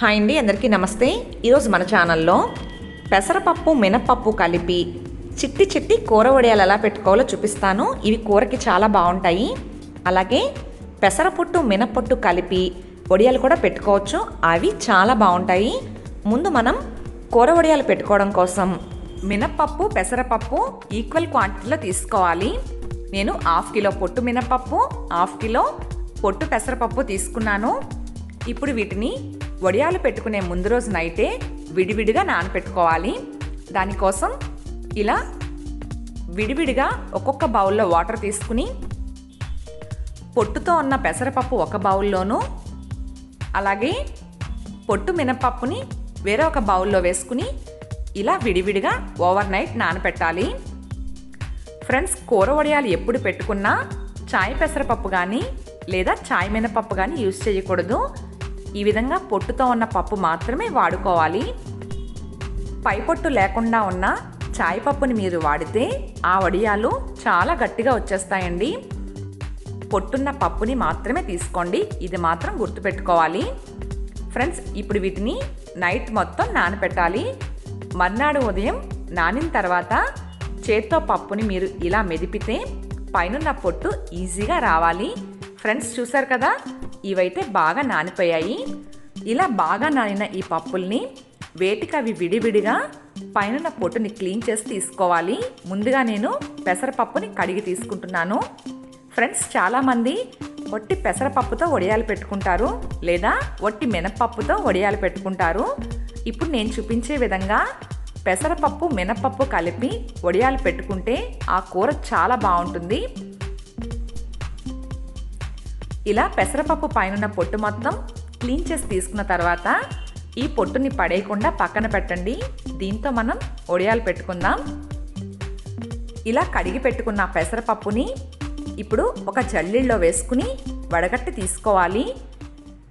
Hi అండి అందరికీ నమస్తే. ఈరోజు మన ఛానల్లో పెసరపప్పు మినపప్పు కలిపి చిట్టి చిట్టి కూర వడియాలు ఎలా పెట్టుకోవాలో చూపిస్తాను. ఇవి కూరకి చాలా బాగుంటాయి. అలాగే పెసరపొట్టు మినపొట్టు కలిపి వడియాలు కూడా పెట్టుకోవచ్చు. అవి చాలా బాగుంటాయి. ముందు మనం కూర వడియాలు పెట్టుకోవడం కోసం మినప్పప్పు పెసరపప్పు ఈక్వల్ క్వాంటిటీలో తీసుకోవాలి. నేను హాఫ్ కిలో పొట్టు మినపప్పు హాఫ్ కిలో పొట్టు పెసరపప్పు తీసుకున్నాను. ఇప్పుడు వీటిని వడియాలు పెట్టుకునే ముందు రోజు నైటే విడివిడిగా నానపెట్టుకోవాలి. దానికోసం ఇలా విడివిడిగా ఒక్కొక్క బౌల్లో వాటర్ తీసుకుని పొట్టుతో ఉన్న పెసరపప్పు ఒక బౌల్లోనూ అలాగే పొట్టు మినపప్పుని వేరే ఒక బౌల్లో వేసుకుని ఇలా విడివిడిగా ఓవర్ నైట్ నానపెట్టాలి. ఫ్రెండ్స్ కూర వడియాలు ఎప్పుడు పెట్టుకున్నా చాయ్ పెసరపప్పు కానీ లేదా చాయ్ మినపప్పు కానీ యూజ్ చేయకూడదు. ఈ విధంగా పొట్టుతో ఉన్న పప్పు మాత్రమే వాడుకోవాలి. పై పొట్టు లేకుండా ఉన్న చాయ్ పప్పుని మీరు వాడితే ఆ వడియాలు చాలా గట్టిగా వచ్చేస్తాయండి. పొట్టున్న పప్పుని మాత్రమే తీసుకోండి. ఇది మాత్రం గుర్తుపెట్టుకోవాలి. ఫ్రెండ్స్ ఇప్పుడు వీటిని నైట్ మొత్తం నానపెట్టాలి. మర్నాడు ఉదయం నానిన తర్వాత చేత్తో పప్పుని మీరు ఇలా మెదిపితే పైనున్న పొట్టు ఈజీగా రావాలి. ఫ్రెండ్స్ చూసారు కదా? ఇవైతే బాగా నానిపోయాయి. ఇలా బాగా నానిన ఈ పప్పుల్ని వేటికి అవి విడివిడిగా పైన పొట్టుని క్లీన్ చేసి తీసుకోవాలి. ముందుగా నేను పెసరపప్పుని కడిగి తీసుకుంటున్నాను. ఫ్రెండ్స్ చాలామంది వట్టి పెసరపప్పుతో వడియాలు పెట్టుకుంటారు లేదా వట్టి మినపప్పుతో వడియాలు పెట్టుకుంటారు. ఇప్పుడు నేను చూపించే విధంగా పెసరపప్పు మినపప్పు కలిపి వడియాలు పెట్టుకుంటే ఆ కూర చాలా బాగుంటుంది. ఇలా పెసరపప్పు పైన పొట్టు మొత్తం క్లీన్ చేసి తీసుకున్న తర్వాత ఈ పొట్టుని పడేయకుండా పక్కన పెట్టండి. దీంతో మనం ఒడియాలు పెట్టుకుందాం. ఇలా కడిగి పెట్టుకున్న పెసరపప్పుని ఇప్పుడు ఒక జల్లిల్లో వేసుకుని వడగట్టి తీసుకోవాలి.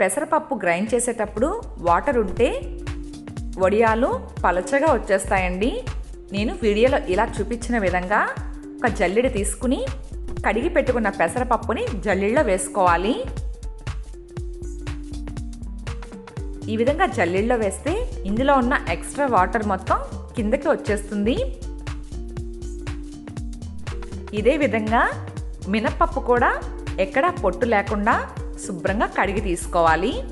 పెసరపప్పు గ్రైండ్ చేసేటప్పుడు వాటర్ ఉంటే వడియాలు పలచగా వచ్చేస్తాయండి. నేను వీడియోలో ఇలా చూపించిన విధంగా ఒక జల్లెడ తీసుకుని కడిగి పెట్టుకున్న పెసరపప్పుని జల్లిళ్ళలో వేసుకోవాలి. ఈ విధంగా జల్లిళ్ళలో వేస్తే ఇందులో ఉన్న ఎక్స్ట్రా వాటర్ మొత్తం కిందకి వచ్చేస్తుంది. ఇదే విధంగా మినప్పప్పు కూడా ఎక్కడా పొట్టు లేకుండా శుభ్రంగా కడిగి తీసుకోవాలి.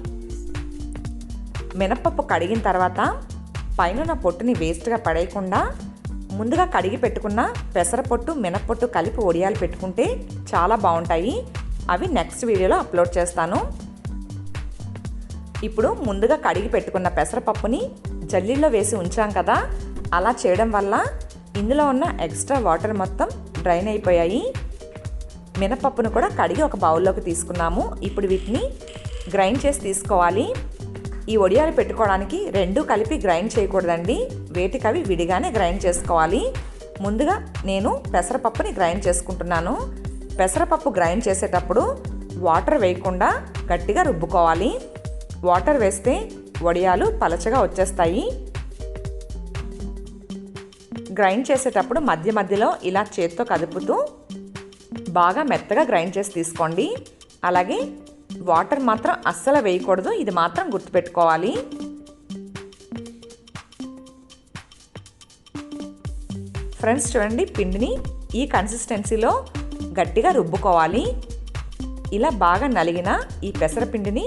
మినప్పప్పు కడిగిన తర్వాత పైన పొట్టుని వేస్ట్గా పడేయకుండా ముందుగా కడిగి పెట్టుకున్న పెసరపొట్టు మినప్పొట్టు కలిపి ఒడియాలు పెట్టుకుంటే చాలా బాగుంటాయి. అవి నెక్స్ట్ వీడియోలో అప్లోడ్ చేస్తాను. ఇప్పుడు ముందుగా కడిగి పెట్టుకున్న పెసరపప్పుని జల్లీలో వేసి ఉంచాం కదా అలా చేయడం వల్ల ఇందులో ఉన్న ఎక్స్ట్రా వాటర్ మొత్తం డ్రైన్ అయిపోయాయి. మినపప్పును కూడా కడిగి ఒక బౌల్లోకి తీసుకున్నాము. ఇప్పుడు వీటిని గ్రైండ్ చేసి తీసుకోవాలి. ఈ వడియాలు పెట్టుకోవడానికి రెండు కలిపి గ్రైండ్ చేయకూడదండి. వేటికవి విడిగానే గ్రైండ్ చేసుకోవాలి. ముందుగా నేను పెసరపప్పుని గ్రైండ్ చేసుకుంటున్నాను. పెసరపప్పు గ్రైండ్ చేసేటప్పుడు వాటర్ వేయకుండా గట్టిగా రుబ్బుకోవాలి. వాటర్ వేస్తే వడియాలు పలచగా వచ్చేస్తాయి. గ్రైండ్ చేసేటప్పుడు మధ్య మధ్యలో ఇలా చేత్తో కదుపుతూ బాగా మెత్తగా గ్రైండ్ చేసి తీసుకోండి. అలాగే వాటర్ మాత్రం అస్సలు వేయకూడదు. ఇది మాత్రం గుర్తుపెట్టుకోవాలి. ఫ్రెండ్స్ చూడండి పిండిని ఈ కన్సిస్టెన్సీలో గట్టిగా రుబ్బుకోవాలి. ఇలా బాగా నలిగిన ఈ పెసరపిండిని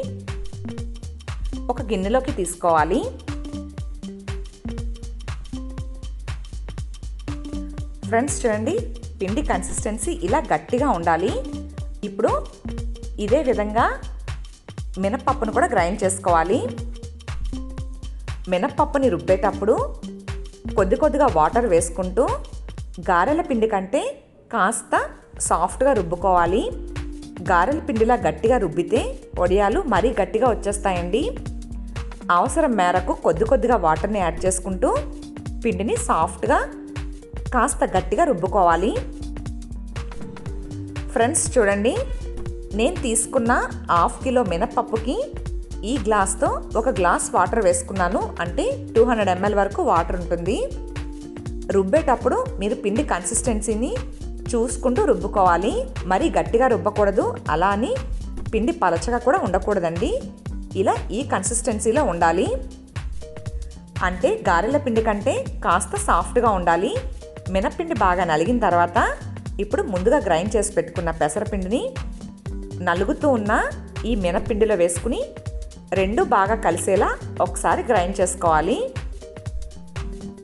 ఒక గిన్నెలోకి తీసుకోవాలి. ఫ్రెండ్స్ చూడండి పిండి కన్సిస్టెన్సీ ఇలా గట్టిగా ఉండాలి. ఇప్పుడు ఇదే విధంగా మినప్పప్పును కూడా గ్రైండ్ చేసుకోవాలి. మినప్పప్పుని రుబ్బేటప్పుడు కొద్ది కొద్దిగా వాటర్ వేసుకుంటూ గారెల పిండి కంటే కాస్త సాఫ్ట్గా రుబ్బుకోవాలి. గారెల పిండిలా గట్టిగా రుబ్బితే వడియాలు మరీ గట్టిగా వచ్చేస్తాయండి. అవసరం మేరకు కొద్ది కొద్దిగా వాటర్ని యాడ్ చేసుకుంటూ పిండిని సాఫ్ట్గా కాస్త గట్టిగా రుబ్బుకోవాలి. ఫ్రెండ్స్ చూడండి నేను తీసుకున్న హాఫ్ కిలో మినప్పప్పుకి ఈ గ్లాస్తో ఒక గ్లాస్ వాటర్ వేసుకున్నాను. అంటే టూ హండ్రెడ్ ఎంఎల్ వరకు వాటర్ ఉంటుంది. రుబ్బేటప్పుడు మీరు పిండి కన్సిస్టెన్సీని చూసుకుంటూ రుబ్బుకోవాలి. మరీ గట్టిగా రుబ్బకూడదు. అలా అని పిండి పలచగా కూడా ఉండకూడదండి. ఇలా ఈ కన్సిస్టెన్సీలో ఉండాలి. అంటే గారెల పిండి కంటే కాస్త సాఫ్ట్గా ఉండాలి. మినప్పిండి బాగా నలిగిన తర్వాత ఇప్పుడు ముందుగా గ్రైండ్ చేసి పెట్టుకున్న పెసరపిండిని నలుగుతూ ఉన్న ఈ మినప్పిండిలో వేసుకుని రెండు బాగా కలిసేలా ఒకసారి గ్రైండ్ చేసుకోవాలి.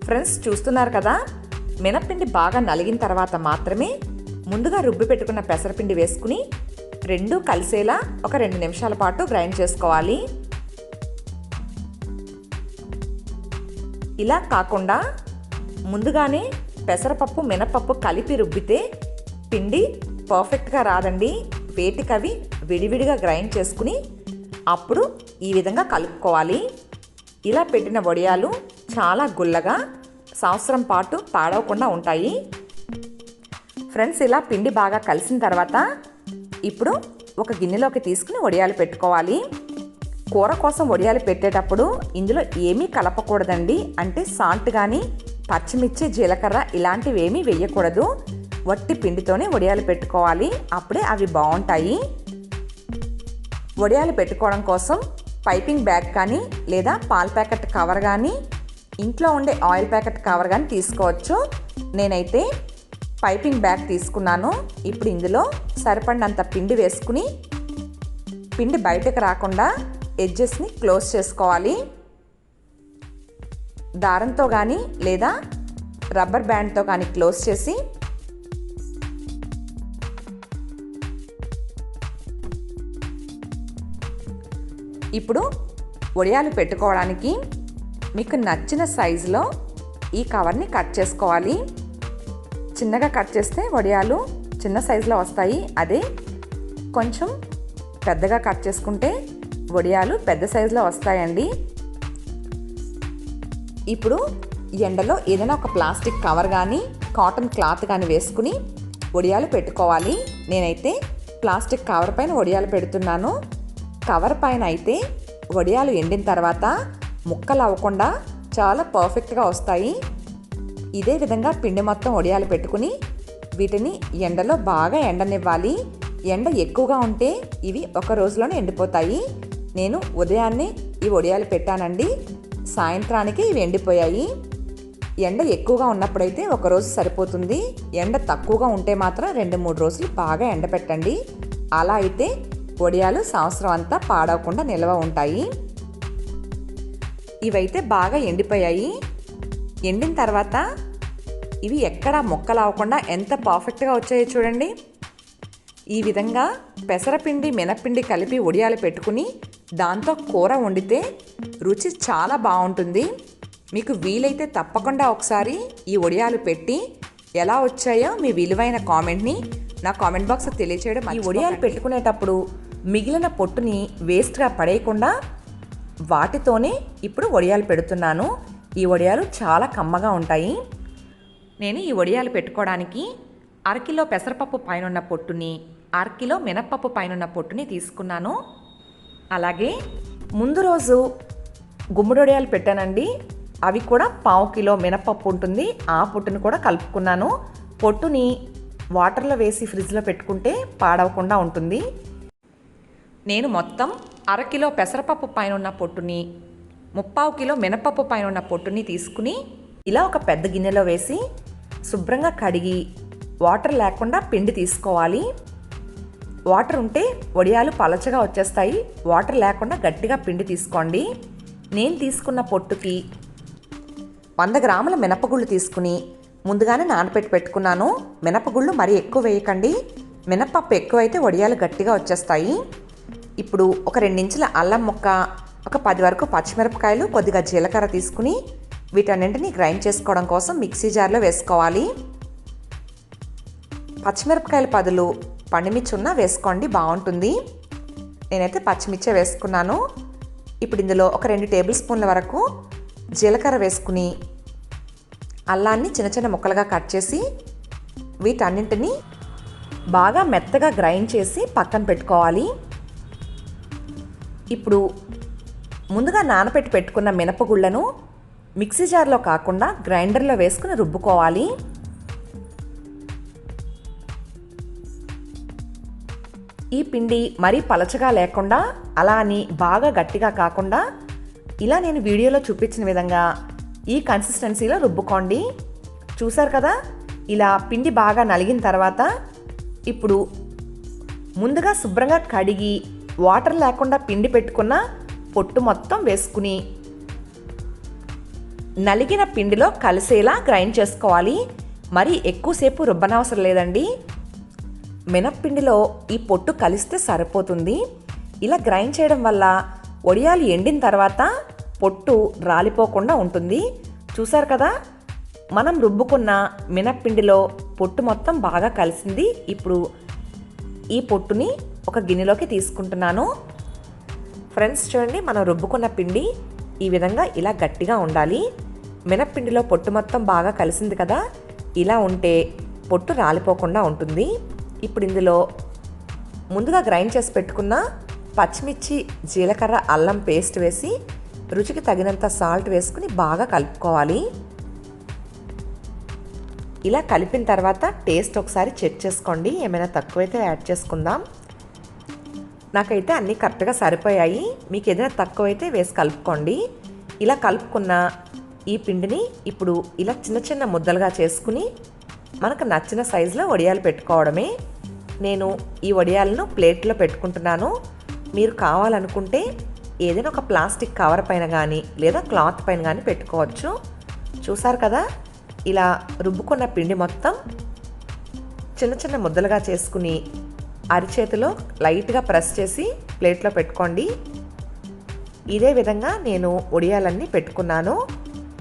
ఫ్రెండ్స్ చూస్తున్నారు కదా? మినప్పిండి బాగా నలిగిన తర్వాత మాత్రమే ముందుగా రుబ్బి పెట్టుకున్న పెసరపిండి వేసుకుని రెండు కలిసేలా ఒక రెండు నిమిషాల పాటు గ్రైండ్ చేసుకోవాలి. ఇలా కాకుండా ముందుగానే పెసరపప్పు మినపప్పు కలిపి రుబ్బితే పిండి పర్ఫెక్ట్గా రాదండి. వేటికవి విడివిడిగా గ్రైండ్ చేసుకుని అప్పుడు ఈ విధంగా కలుపుకోవాలి. ఇలా పెట్టిన వడియాలు చాలా గుల్లగా సంవత్సరం పాటు పాడవకుండా ఉంటాయి. ఫ్రెండ్స్ ఇలా పిండి బాగా కలిసిన తర్వాత ఇప్పుడు ఒక గిన్నెలోకి తీసుకుని వడియాలు పెట్టుకోవాలి. కూర కోసం వడియాలు పెట్టేటప్పుడు ఇందులో ఏమీ కలపకూడదండి. అంటే సాల్ట్ కానీ పచ్చిమిర్చి జీలకర్ర ఇలాంటివి ఏమీ వేయకూడదు. వట్టి పిండితోనే వడియాలు పెట్టుకోవాలి. అప్పుడే అవి బాగుంటాయి. వడియాలు పెట్టుకోవడం కోసం పైపింగ్ బ్యాగ్ కానీ లేదా పాల ప్యాకెట్ కవర్ కానీ ఇంట్లో ఉండే ఆయిల్ ప్యాకెట్ కవర్ కానీ తీసుకోవచ్చు. నేనైతే పైపింగ్ బ్యాగ్ తీసుకున్నాను. ఇప్పుడు ఇందులో సరిపడినంత పిండి వేసుకుని పిండి బయటకు రాకుండా ఎడ్జెస్ని క్లోజ్ చేసుకోవాలి. దారంతో కానీ లేదా రబ్బర్ బ్యాండ్తో కానీ క్లోజ్ చేసి ఇప్పుడు వడియాలు పెట్టుకోవడానికి మీకు నచ్చిన సైజులో ఈ కవర్ని కట్ చేసుకోవాలి. చిన్నగా కట్ చేస్తే వడియాలు చిన్న సైజులో వస్తాయి. అదే కొంచెం పెద్దగా కట్ చేసుకుంటే వడియాలు పెద్ద సైజులో వస్తాయండి. ఇప్పుడు ఎండలో ఏదైనా ఒక ప్లాస్టిక్ కవర్ కానీ కాటన్ క్లాత్ కానీ వేసుకుని వడియాలు పెట్టుకోవాలి. నేనైతే ప్లాస్టిక్ కవర్ పైన వడియాలు పెడుతున్నాను. కవర్ పైన అయితే వడియాలు ఎండిన తర్వాత ముక్కలు అవ్వకుండా చాలా పర్ఫెక్ట్గా వస్తాయి. ఇదే విధంగా పిండి మొత్తం వడియాలు పెట్టుకుని వీటిని ఎండలో బాగా ఎండనివ్వాలి. ఎండ ఎక్కువగా ఉంటే ఇవి ఒక రోజులోనే ఎండిపోతాయి. నేను ఉదయాన్నే ఈ వడియాలు పెట్టానండి. సాయంత్రానికి ఇవి ఎండిపోయాయి. ఎండ ఎక్కువగా ఉన్నప్పుడైతే ఒక రోజు సరిపోతుంది. ఎండ తక్కువగా ఉంటే మాత్రం రెండు మూడు రోజులు బాగా ఎండపెట్టండి. అలా అయితే వడియాలు సంవత్సరం అంతా పాడవకుండా నిల్వ ఉంటాయి. ఇవైతే బాగా ఎండిపోయాయి. ఎండిన తర్వాత ఇవి ఎక్కడ మొక్కలు అవ్వకుండా ఎంత పర్ఫెక్ట్గా వచ్చాయో చూడండి. ఈ విధంగా పెసరపిండి మినపిండి కలిపి ఉడియాలు పెట్టుకుని దాంతో కూర వండితే రుచి చాలా బాగుంటుంది. మీకు వీలైతే తప్పకుండా ఒకసారి ఈ ఒడియాలు పెట్టి ఎలా వచ్చాయో మీ విలువైన కామెంట్ని నా కామెంట్ బాక్స్లో తెలియచేయడం ఈ ఒడియాలు పెట్టుకునేటప్పుడు మిగిలిన పొట్టుని వేస్ట్గా పడేయకుండా వాటితోనే ఇప్పుడు వడియాలు పెడుతున్నాను. ఈ వడియాలు చాలా కమ్మగా ఉంటాయి. నేను ఈ వడియాలు పెట్టుకోవడానికి అరకిలో పెసరపప్పు పైనున్న పొట్టుని అరకిలో మినప్పప్పు పైనున్న పొట్టుని తీసుకున్నాను. అలాగే ముందు రోజు గుమ్మడి వడియాలు పెట్టానండి. అవి కూడా పావు కిలో మినప్పప్పు ఉంటుంది. ఆ పొట్టుని కూడా కలుపుకున్నాను. పొట్టుని వాటర్లో వేసి ఫ్రిడ్జ్లో పెట్టుకుంటే పాడవకుండా ఉంటుంది. నేను మొత్తం అరకిలో పెసరపప్పు పైన ఉన్న పొట్టుని ముప్పావు కిలో మినపప్పు పైన ఉన్న పొట్టుని తీసుకుని ఇలా ఒక పెద్ద గిన్నెలో వేసి శుభ్రంగా కడిగి వాటర్ లేకుండా పిండి తీసుకోవాలి. వాటర్ ఉంటే వడియాలు పలచగా వచ్చేస్తాయి. వాటర్ లేకుండా గట్టిగా పిండి తీసుకోండి. నేను తీసుకున్న పొట్టుకి వంద గ్రాముల మినపగుళ్ళు తీసుకుని ముందుగానే నానబెట్టి పెట్టుకున్నాను. మినపగుళ్ళు మరీ ఎక్కువ వేయకండి. మినపప్పు ఎక్కువైతే వడియాలు గట్టిగా వచ్చేస్తాయి. ఇప్పుడు ఒక రెండించుల అల్లం ముక్క ఒక పది వరకు పచ్చిమిరపకాయలు కొద్దిగా జీలకర్ర తీసుకుని వీటన్నింటిని గ్రైండ్ చేసుకోవడం కోసం మిక్సీ జార్లో వేసుకోవాలి. పచ్చిమిరపకాయల పదులు పండుమిర్చి ఉన్నా వేసుకోండి బాగుంటుంది. నేనైతే పచ్చిమిర్చే వేసుకున్నాను. ఇప్పుడు ఇందులో ఒక రెండు టేబుల్ స్పూన్ల వరకు జీలకర్ర వేసుకుని అల్లాన్ని చిన్న చిన్న ముక్కలుగా కట్ చేసి వీటన్నింటినీ బాగా మెత్తగా గ్రైండ్ చేసి పక్కన పెట్టుకోవాలి. ఇప్పుడు ముందుగా నానబెట్టి పెట్టుకున్న మినపగుళ్ళను మిక్సీ జార్లో కాకుండా గ్రైండర్లో వేసుకుని రుబ్బుకోవాలి. ఈ పిండి మరీ పలచగా లేకుండా అలా అని బాగా గట్టిగా కాకుండా ఇలా నేను వీడియోలో చూపించిన విధంగా ఈ కన్సిస్టెన్సీలో రుబ్బుకోండి. చూసారు కదా? ఇలా పిండి బాగా నలిగిన తర్వాత ఇప్పుడు ముందుగా శుభ్రంగా కడిగి వాటర్ లేకుండా పిండి పెట్టుకున్న పొట్టు మొత్తం వేసుకుని నలిగిన పిండిలో కలిసేలా గ్రైండ్ చేసుకోవాలి. మరి ఎక్కువసేపు రుబ్బనవసరం లేదండి. మినప్పిండిలో ఈ పొట్టు కలిస్తే సరిపోతుంది. ఇలా గ్రైండ్ చేయడం వల్ల వడియాలు ఎండిన తర్వాత పొట్టు రాలిపోకుండా ఉంటుంది. చూసారు కదా? మనం రుబ్బుకున్న మినప్పిండిలో పొట్టు మొత్తం బాగా కలిసింది. ఇప్పుడు ఈ పొట్టుని ఒక గిన్నెలోకి తీసుకుంటున్నాను. ఫ్రెండ్స్ చూడండి మనం రుబ్బుకున్న పిండి ఈ విధంగా ఇలా గట్టిగా ఉండాలి. మినప్పిండిలో పొట్టు మొత్తం బాగా కలిసింది కదా? ఇలా ఉంటే పొట్టు రాలిపోకుండా ఉంటుంది. ఇప్పుడు ఇందులో ముందుగా గ్రైండ్ చేసి పెట్టుకున్న పచ్చిమిర్చి జీలకర్ర అల్లం పేస్ట్ వేసి రుచికి తగినంత సాల్ట్ వేసుకుని బాగా కలుపుకోవాలి. ఇలా కలిపిన తర్వాత టేస్ట్ ఒకసారి చెక్ చేసుకోండి. ఏమైనా తక్కువైతే యాడ్ చేసుకుందాం. నాకైతే అన్నీ కరెక్ట్గా సరిపోయాయి. మీకు ఏదైనా తక్కువైతే వేసి కలుపుకోండి. ఇలా కలుపుకున్న ఈ పిండిని ఇప్పుడు ఇలా చిన్న చిన్న ముద్దలుగా చేసుకుని మనకు నచ్చిన సైజులో వడియాలు పెట్టుకోవడమే. నేను ఈ వడియాలను ప్లేట్లో పెట్టుకుంటున్నాను. మీరు కావాలనుకుంటే ఏదైనా ఒక ప్లాస్టిక్ కవర్ పైన కానీ లేదా క్లాత్ పైన కానీ పెట్టుకోవచ్చు. చూసారు కదా? ఇలా రుబ్బుకున్న పిండి మొత్తం చిన్న చిన్న ముద్దలుగా చేసుకుని అరిచేతిలో లైట్గా ప్రెస్ చేసి ప్లేట్లో పెట్టుకోండి. ఇదే విధంగా నేను ఒడియాలన్నీ పెట్టుకున్నాను.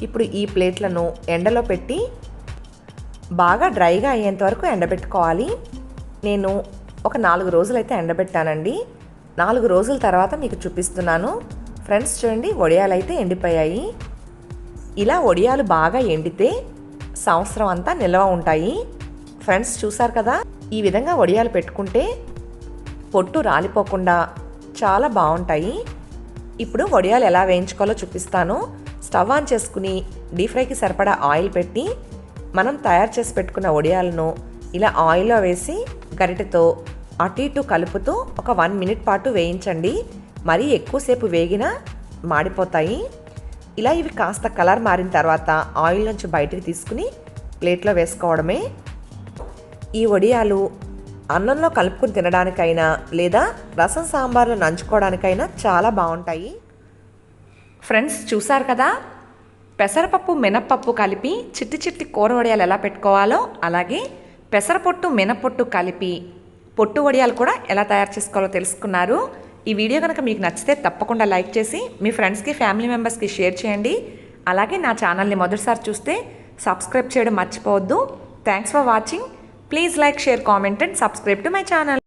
ఇప్పుడు ఈ ప్లేట్లను ఎండలో పెట్టి బాగా డ్రైగా అయ్యేంత వరకు ఎండబెట్టుకోవాలి. నేను ఒక నాలుగు రోజులైతే ఎండబెట్టానండి. నాలుగు రోజుల తర్వాత మీకు చూపిస్తున్నాను. ఫ్రెండ్స్ చూడండి వడియాలు అయితే ఎండిపోయాయి. ఇలా వడియాలు బాగా ఎండితే సంవత్సరం అంతా నిల్వ ఉంటాయి. ఫ్రెండ్స్ చూసారు కదా? ఈ విధంగా వడియాలు పెట్టుకుంటే పొట్టు రాలిపోకుండా చాలా బాగుంటాయి. ఇప్పుడు వడియాలు ఎలా వేయించుకోవాలో చూపిస్తాను. స్టవ్ ఆన్ చేసుకుని డీప్ ఫ్రైకి సరిపడా ఆయిల్ పెట్టి మనం తయారు చేసి పెట్టుకున్న వడియాలను ఇలా ఆయిల్లో వేసి గరిటెతో అటు ఇటు కలుపుతూ ఒక వన్ మినిట్ పాటు వేయించండి. మరీ ఎక్కువసేపు వేగినా మాడిపోతాయి. ఇలా ఇవి కాస్త కలర్ మారిన తర్వాత ఆయిల్ నుంచి బయటికి తీసుకుని ప్లేట్లో వేసుకోవడమే. ఈ వడియాలు అన్నంలో కలుపుకుని తినడానికైనా లేదా రసం సాంబార్లో నంచుకోవడానికైనా చాలా బాగుంటాయి. ఫ్రెండ్స్ చూసారు కదా? పెసరపప్పు మినప్పప్పు కలిపి చిట్టి చిట్టి కూర వడియాలు ఎలా పెట్టుకోవాలో అలాగే పెసరపొట్టు మినప్పొట్టు కలిపి పొట్టు వడియాలు కూడా ఎలా తయారు చేసుకోవాలో తెలుసుకున్నారు. ఈ వీడియో కనుక మీకు నచ్చితే తప్పకుండా లైక్ చేసి మీ ఫ్రెండ్స్కి ఫ్యామిలీ మెంబర్స్కి షేర్ చేయండి. అలాగే నా ఛానల్ని మొదటిసారి చూస్తే సబ్స్క్రైబ్ చేయడం మర్చిపోవద్దు. Thanks for watching. Please like share comment and subscribe to my channel.